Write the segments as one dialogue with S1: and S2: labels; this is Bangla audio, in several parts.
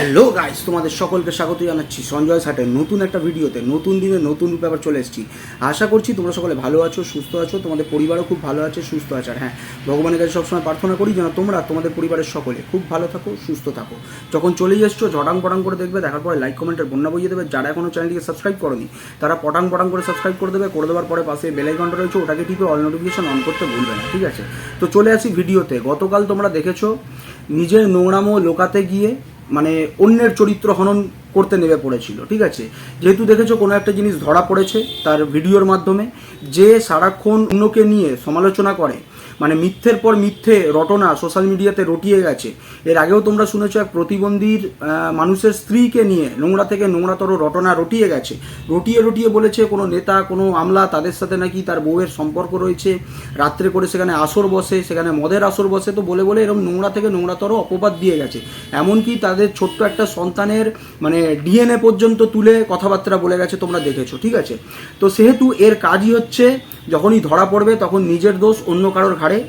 S1: হ্যালো গাইস, তোমাদের সকলকে স্বাগত জানাচ্ছি সঞ্জয় সাটের নতুন একটা ভিডিওতে। নতুন দিনে নতুন রূপে আবার চলে এসেছি। আশা করছি তোমরা সকলে ভালো আছো, সুস্থ আছো, তোমাদের পরিবারও খুব ভালো আছে, সুস্থ আছে। আর হ্যাঁ ভগবানের কাছে সবসময় প্রার্থনা করি যেন তোমরা তোমাদের পরিবারের সকলে খুব ভালো থাকো, সুস্থ থাকো। যখন চলে এসছো ঝটাং পটাং করে দেখবে, দেখার পরে লাইক কমেন্টের বন্যা বইয়ে দেবে। যারা এখনও চ্যানেলটিকে সাবস্ক্রাইব করনি, তারা পটাং পটাং করে সাবস্ক্রাইব করে দেবে। করে দেওয়ার পরে পাশে বেল আইকনটা রয়েছে, ওটাকে টিপে অল নোটিফিকেশন অন করতে ভুলবে না, ঠিক আছে? তো চলে আসি ভিডিওতে। গতকাল তোমরা দেখেছ, নিজের নোংরামো লোকাতে গিয়ে মানে অন্যের চরিত্র হনন করতে নেমে পড়েছিল, ঠিক আছে? যেহেতু দেখেছ কোনো একটা জিনিস ধরা পড়েছে তার ভিডিওর মাধ্যমে, যে সারাক্ষণ অন্যকে নিয়ে সমালোচনা করে মানে মিথ্যের পর মিথ্যে রটনা সোশ্যাল মিডিয়াতে রটিয়ে গেছে। এর আগেও তোমরা শুনেছো এক প্রতিবন্ধীর মানুষের স্ত্রীকে নিয়ে নোংরা থেকে নোংরাতর রটনা রটিয়ে গেছে। রটিয়ে রটিয়ে বলেছে কোনো নেতা, কোনো আমলা তাদের সাথে নাকি তার বউয়ের সম্পর্ক রয়েছে। রাত্রে করে সেখানে আসর বসে, সেখানে মদের আসর বসে তো বলে বলে এরকম নোংরা থেকে নোংরাতর অপবাদ দিয়ে গেছে। এমনকি তাদের ছোট্ট একটা সন্তানের মানে ডিএনএ পর্যন্ত তুলে কথাবার্তা বলে গেছে তোমরা দেখেছ, ঠিক আছে? তো সেহেতু এর কাজই হচ্ছে যখনই ধরা পড়বে তখন নিজের দোষ অন্য কারোর ঘাড়ে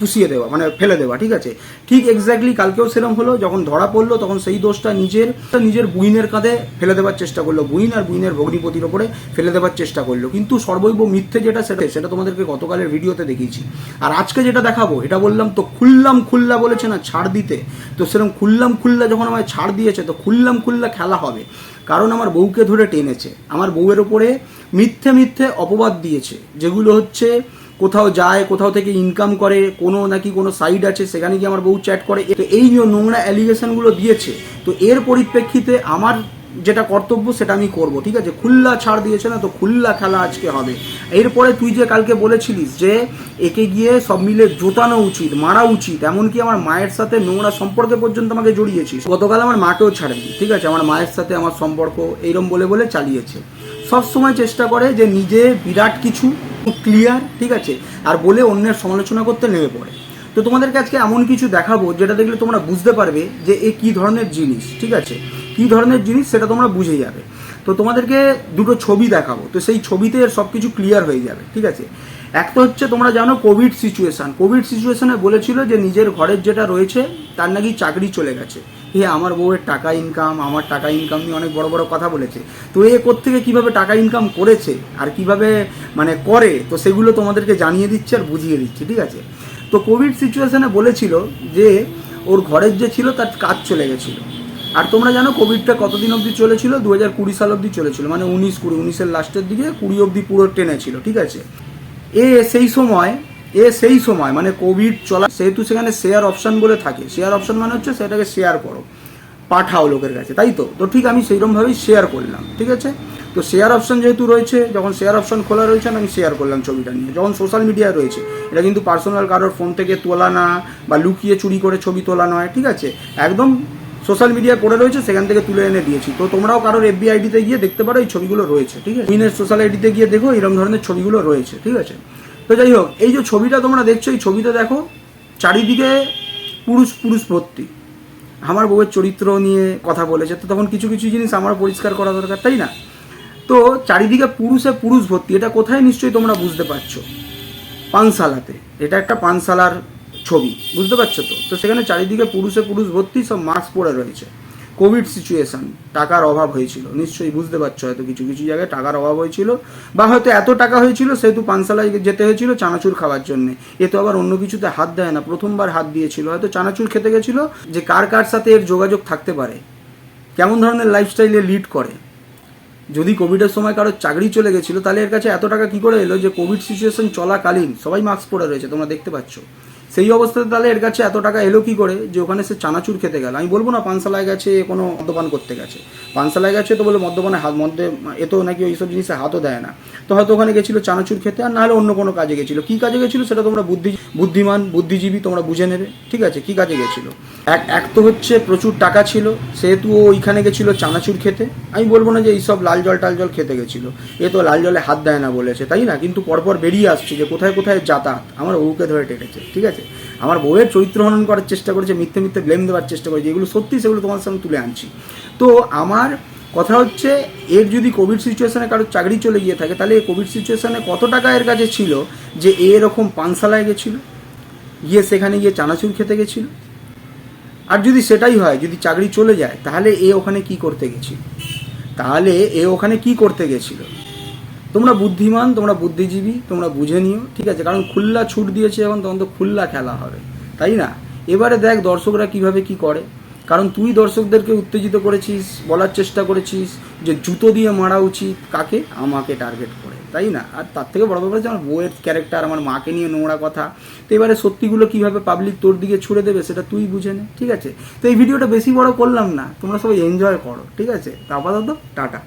S1: পুষিয়ে দেওয়া মানে ফেলে দেওয়া, ঠিক আছে? ঠিক এক্স্যাক্টলি কালকেও সেরম হলো, যখন ধরা পড়ল, তখন সেই দোষটা নিজের নিজের বুইনের কাঁধে ফেলে দেওয়ার চেষ্টা করল, বুইন আর বুইনের ভগ্নিপতির ওপরে ফেলে দেওয়ার চেষ্টা করল। কিন্তু সর্বৈব মিথ্যে যেটা সেটা সেটা তোমাদেরকে গতকালের ভিডিওতে দেখিয়েছি। আর আজকে যেটা দেখাবো, এটা বললাম তো খুললাম খুল্লা বলেছে না ছাড় দিতে? তো সেরকম খুললাম খুল্লা যখন আমায় ছাড় দিয়েছে, তো খুললাম খুল্লা খেলা হবে। কারণ আমার বউকে ধরে টেনেছে। আমার বউয়ের ওপরে মিথ্যে মিথ্যে অপবাদ দিয়েছে, যেগুলো হচ্ছে কোথাও যায়, কোথাও থেকে ইনকাম করে, কোনো নাকি কোনো সাইড আছে, সেখানে গিয়ে আমার বউ চ্যাট করে। তো এই যে নোংরা অ্যালিগেশনগুলো দিয়েছে, তো এর পরিপ্রেক্ষিতে আমার যেটা কর্তব্য সেটা আমি করব, ঠিক আছে? খুল্লা ছাড় দিয়েছে না, তো খুল্লা খেলা আজকে হবে। এরপরে তুই যে কালকে বলেছিলিস যে একে গিয়ে সব মিলে জোতানো উচিত, মারা উচিত, এমনকি আমার মায়ের সাথে নোংরা সম্পর্কে পর্যন্ত আমাকে জড়িয়েছিস। গতকাল আমার মাকেও ছাড়েনি, ঠিক আছে? আমার মায়ের সাথে আমার সম্পর্ক এইরম বলে বলে চালিয়েছে। সব সময় চেষ্টা করে যে নিজে বিরাট কিছু ক্লিয়ার ঠিক আছে? আর বলে অন্যের সমালোচনা করতে নেমে পড়ে। তো তোমাদেরকে আজকে এমন কিছু দেখাবো যেটা দেখলে তোমরা বুঝতে পারবে যে এ কি ধরনের জিনিস, ঠিক আছে? কি ধরনের জিনিস সেটা তোমরা বুঝে যাবে। তো তোমাদেরকে দুটো ছবি দেখাবো। তো সেই ছবিতে সব কিছু ক্লিয়ার হয়ে যাবে, ঠিক আছে? এক তো হচ্ছে তোমরা জানো কোভিড সিচুয়েশন কোভিড সিচুয়েশনে বলেছিল যে নিজের ঘরের যেটা রয়েছে, তার নাকি চাকরি চলে গেছে। এ আমার বউয়ের টাকা ইনকাম আমার টাকা ইনকাম নিয়ে অনেক বড় বড় কথা বলেছে। তো এ থেকে কীভাবে টাকা ইনকাম করেছে আর কীভাবে মানে করে, তো সেগুলো তোমাদেরকে জানিয়ে দিচ্ছে আর বুঝিয়ে দিচ্ছে, ঠিক আছে? তো কোভিড সিচুয়েশনে বলেছিল যে, ওর ঘরের যে ছিল তার কাজ চলে গেছিল। আর তোমরা জানো কোভিডটা কতদিন অবধি চলেছিল? দু হাজার কুড়ি সাল অবধি চলেছিল। মানে উনিশ কুড়ি, উনিশের লাস্টের দিকে কুড়ি অবধি পুরো টেনে ছিল, ঠিক আছে? এ সেই সময় এ সেই সময় মানে কোভিড চলা, সেহেতু সেখানে শেয়ার অপশন বলে থাকে। শেয়ার অপশন মানে হচ্ছে সেটাকে শেয়ার করো, পাঠাও লোকের কাছে, তাই তো? তো ঠিক আমি সেইরকমভাবেই শেয়ার করলাম, ঠিক আছে? তো শেয়ার অপশন যেহেতু রয়েছে, যখন শেয়ার অপশন খোলা রয়েছে, আমি শেয়ার করলাম ছবিটা নিয়ে। যখন সোশ্যাল মিডিয়া রয়েছে, এটা কিন্তু পার্সোনাল কারোর ফোন থেকে তোলা না, বা লুকিয়ে চুরি করে ছবি তোলা নয়, ঠিক আছে? একদম সোশ্যাল মিডিয়া পড়ে রয়েছে, সেখান থেকে তুলে এনে দিয়েছি। তো তোমরাও কারোর এফবি আইডিতে গিয়ে দেখতে পারো এই ছবিগুলো রয়েছে, ঠিক আছে? মিনের সোশ্যাল আইডিতে গিয়ে দেখো এরকম ধরনের ছবিগুলো রয়েছে, ঠিক আছে? তো যাই হোক, এই যে ছবিটা তোমরা দেখছ, এই ছবিটা দেখো, চারিদিকে পুরুষ পুরুষ ভর্তি। আমার বউয়ের চরিত্র নিয়ে কথা বলেছে, তো তখন কিছু কিছু জিনিস আমার পরিষ্কার করা দরকার, তাই না? তো চারিদিকে পুরুষে পুরুষ ভর্তি, এটা কোথায় নিশ্চয়ই তোমরা বুঝতে পারছ? পানশালাতে। এটা একটা পানশালার ছবি, বুঝতে পারছ তো? তো সেখানে চারিদিকে পুরুষে পুরুষ ভর্তি, সব মাস্ক পরে রয়েছে। কোভিড সিচুয়েশন টাকার অভাব হয়েছিল। নিশ্চয়ই বুঝতে পারছ হয়তো কিছু কিছু জায়গায় টাকার অভাব হয়েছিল বা হয়তো এত টাকা হয়েছিল সেহেতু পানশালায় যেতে হয়েছিল চানাচুর খাওয়ার জন্য। এ তো আবার অন্য কিছুতে হাত দেয় না, প্রথমবার হাত দিয়েছিল। হয়তো চানাচুর খেতে গেছিল যে কার কার সাথে এর যোগাযোগ থাকতে পারে, কেমন ধরনের লাইফস্টাইলে লিড করে। যদি কোভিডের সময় কারও চাকরি চলে গেছিল, তাহলে এর কাছে এত টাকা কি করে এলো যে কোভিড সিচুয়েশন চলাকালীন, সবাই মাস্ক পরে রয়েছে, তোমরা দেখতে পাচ্ছ। সেই অবস্থাতে তাহলে এর কাছে এত টাকা এলো কি করে যে ওখানে সে চানাচুর খেতে গেল? আমি বলব না, পানশালায় গেছে, কোনো মদ্যপান করতে গেছে। পানশালায় গেছে তো বলে মদ্যপানে হাত মধ্যে এ তো নাকি ওইসব জিনিসে হাতও দেয় না। তো হয়তো ওখানে গেছিল চানাচুর খেতে, আর নাহলে অন্য কোনো কাজে গেছিল। কী কাজে গেছিল সেটা তোমরা বুদ্ধি, বুদ্ধিমান, বুদ্ধিজীবী তোমরা বুঝে নেবে। ঠিক আছে, কী কাজে গেছিল? এক এক তো হচ্ছে প্রচুর টাকা ছিল, সেহেতু ও ওইখানে গেছিল চানাচুর খেতে। আমি বলব না যে এইসব লাল জল, টাল জল খেতে গেছিল। এ তো লাল জলে হাত দেয় না বলেছে, তাই না? কিন্তু পরপর বেরিয়ে আসছে যে কোথায় কোথায় যাতায়াত? আমার বউকে ধরে টেকেছে ঠিক আছে? আমার বউয়ের চরিত্র হনন করার চেষ্টা করেছে, মিথ্যে মিথ্যে ব্লেম দেওয়ার চেষ্টা করেছে যেগুলো সত্যি সেগুলো তোমার সামনে তুলে আনছি। তো আমার কথা হচ্ছে, এর যদি কোভিড সিচুয়েশনে কারোর চাকরি চলে গিয়ে থাকে, তাহলে এই কোভিড সিচুয়েশনে কত টাকা এর কাছে ছিল যে এরকম পানশালায় গেছিল, গিয়ে সেখানে গিয়ে চানাচুর খেতে গেছিল? আর যদি সেটাই হয়, যদি চাকরি চলে যায়, তাহলে এ ওখানে কি করতে গেছিল? তাহলে এ ওখানে কি করতে গেছিল? তোমরা বুদ্ধিমান, তোমরা বুদ্ধিজীবী, তোমরা বুঝে নিও, ঠিক আছে? কারণ খুল্লা ছুট দিয়েছে এখন তখন তো খুল্লা খেলা হবে, তাই না? এবারে দেখ দর্শকরা কীভাবে কি করে। কারণ তুই দর্শকদেরকে উত্তেজিত করেছিস, বলার চেষ্টা করেছিস যে জুতো দিয়ে মারা উচিত, কাকে? আমাকে টার্গেট করে, তাই না? আর তার থেকে বড় ব্যাপার আমার বইয়ের ক্যারেক্টার আমার মাকে নিয়ে নোংরা কথা। তো এবারে সত্যিগুলো কীভাবে পাবলিক তোর দিকে ছুড়ে দেবে, সেটা তুই বুঝে নে, ঠিক আছে? তো এই ভিডিওটা বেশি বড় করলাম না, তোমরা সবাই এনজয় করো, ঠিক আছে? তো আপাতত টাটা।